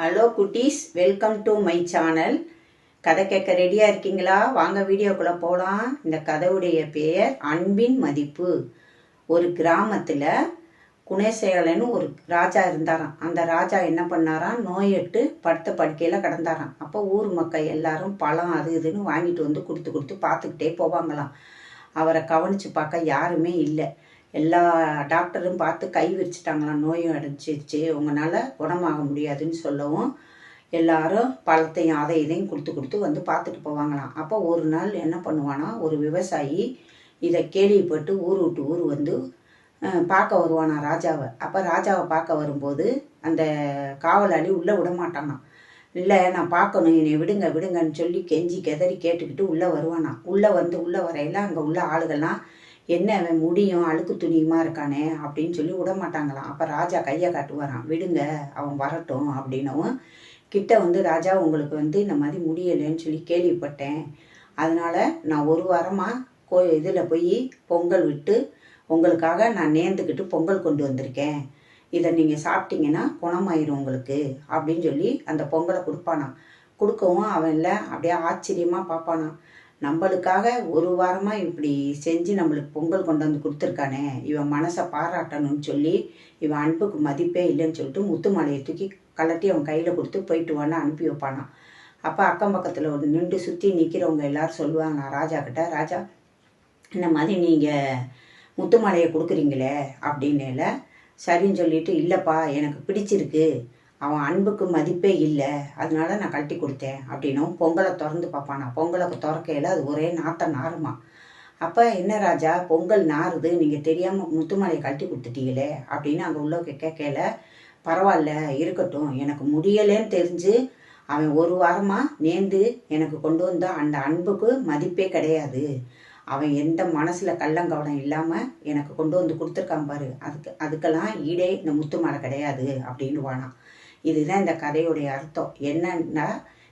Hello குட்டீஸ். Welcome to my channel கதை கேட்க ரெடியாக இருக்கீங்களா? வாங்க வீடியோக்குள்ளே போகலாம் இந்த கதையுடைய பெயர் அன்பின் மதிப்பு. ஒரு கிராமத்தில் குணசேகலன்னு ஒரு ராஜா இருந்தாராம். அந்த ராஜா என்ன பண்ணாராம்? நோயெட்டு படுத்த படுக்கையில் கிடந்தாராம். அப்போ ஊர் மக்கள் எல்லாரும் பழம் அது இதுன்னு வாங்கிட்டு வந்து கொடுத்து கொடுத்து பார்த்துக்கிட்டே போவாங்களாம். அவரை கவனித்து பார்க்க யாருமே இல்லை. எல்லா டாக்டரும் பார்த்து கை விரிச்சிட்டாங்களாம் நோயும் அடைஞ்சிருச்சு. உங்களால் குணமாக முடியாதுன்னு சொல்லவும் எல்லாரும் பழத்தையும் அதை இதையும் கொடுத்து கொடுத்து வந்து பார்த்துட்டு போவாங்களாம். அப்போ ஒரு நாள் என்ன பண்ணுவானா ஒரு விவசாயி இதை கேள்விப்பட்டு ஊர் விட்டு ஊர் வந்து பார்க்க வருவானா ராஜாவை. அப்போ ராஜாவை பார்க்க வரும்போது அந்த காவலாளி உள்ளே விட மாட்டானாம் இல்லை நான் பார்க்கணும். என்னை விடுங்க விடுங்கன்னு சொல்லி கெஞ்சி கெதறி கேட்டுக்கிட்டு உள்ளே வருவானா. உள்ளே வந்து உள்ளே வரையில அங்கே உள்ள ஆளுகள்லாம் என்ன அவன் முடியும் அழுக்கு துணியுமா இருக்கானே அப்படின்னு சொல்லி விட மாட்டாங்களாம் அப்போ ராஜா கையை காட்டுவாராம். விடுங்க அவன் வரட்டும் அப்படின்னவும் கிட்ட வந்து ராஜா உங்களுக்கு வந்து இந்த மாதிரி முடியலைன்னு சொல்லி கேள்விப்பட்டேன். அதனால நான் ஒரு வாரமாக கோ இதில் போய் பொங்கல் விட்டு உங்களுக்காக நான் நேர்ந்துக்கிட்டு பொங்கல் கொண்டு வந்திருக்கேன். இதை நீங்கள் சாப்பிட்டீங்கன்னா குணமாயிரும் உங்களுக்கு அப்படின்னு சொல்லி அந்த பொங்கலை கொடுப்பானாம். கொடுக்கவும் அவன் இல்லை. அப்படியே ஆச்சரியமாக பார்ப்பானாம். நம்மளுக்காக ஒரு வாரமாக இப்படி செஞ்சு நம்மளுக்கு பொங்கல் கொண்டு வந்து கொடுத்துருக்கானே. இவன் மனசை பாராட்டணும்னு சொல்லி இவன் அன்புக்கு மதிப்பே இல்லைன்னு சொல்லிட்டு முத்துமாலையை தூக்கி கலட்டி அவன் கையில் கொடுத்து போயிட்டு வான்னு அனுப்பி வைப்பானான் அப்போ அக்கம் பக்கத்தில் ஒரு நின்று சுற்றி நிற்கிறவங்க எல்லாரும் சொல்லுவாங்க ராஜா கிட்ட ராஜா இந்த மாதிரி நீங்கள் முத்து மாலையை கொடுக்குறீங்களே அப்படின்னேல சரின்னு சொல்லிட்டு இல்லைப்பா எனக்கு பிடிச்சிருக்கு. அவன் அன்புக்கு மதிப்பே இல்லை அதனால நான் கழட்டி கொடுத்தேன் அப்படின்னும் பொங்கலை திறந்து பார்ப்பானா. பொங்கலை திறக்கையில் அது ஒரே நாத்த நாருமா. அப்போ என்ன ராஜா பொங்கல் நாறுது நீங்கள் தெரியாமல் முத்துமலையை கழட்டி கொடுத்துட்டீங்களே அப்படின்னு அங்கே உள்ள கேட்கல பரவாயில்ல இருக்கட்டும் எனக்கு முடியலேன்னு தெரிஞ்சு அவன் ஒரு வாரமாக நேர்ந்து எனக்கு கொண்டு வந்த அந்த அன்புக்கு மதிப்பே கிடையாது. அவன் எந்த மனசில் கள்ளங்கவனம் இல்லாமல் எனக்கு கொண்டு வந்து கொடுத்துருக்கான் பாரு. அதுக்கு அதுக்கெல்லாம் ஈடே இந்த முத்து மலை கிடையாது அப்படின்னு வானான் இதுதான் இந்த கதையுடைய அர்த்தம். என்னன்னா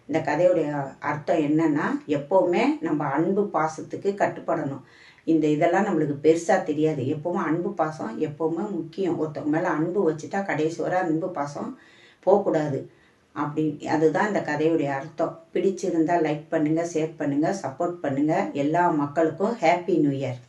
இந்த கதையுடைய அர்த்தம் என்னன்னா எப்போவுமே நம்ம அன்பு பாசத்துக்கு கட்டுப்படணும். இந்த இதெல்லாம் நம்மளுக்கு பெருசாக தெரியாது. எப்போவுமே அன்பு பாசம் எப்போவுமே முக்கியம். ஒருத்தவங்க மேலே அன்பு வச்சுட்டா கடைசி வர அன்பு பாசம் போகக்கூடாது. அப்படி அதுதான் இந்த கதையுடைய அர்த்தம். பிடிச்சிருந்தால் லைக் பண்ணுங்கள் ஷேர் பண்ணுங்கள் சப்போர்ட் பண்ணுங்கள் எல்லா மக்களுக்கும் ஹாப்பி நியூ இயர்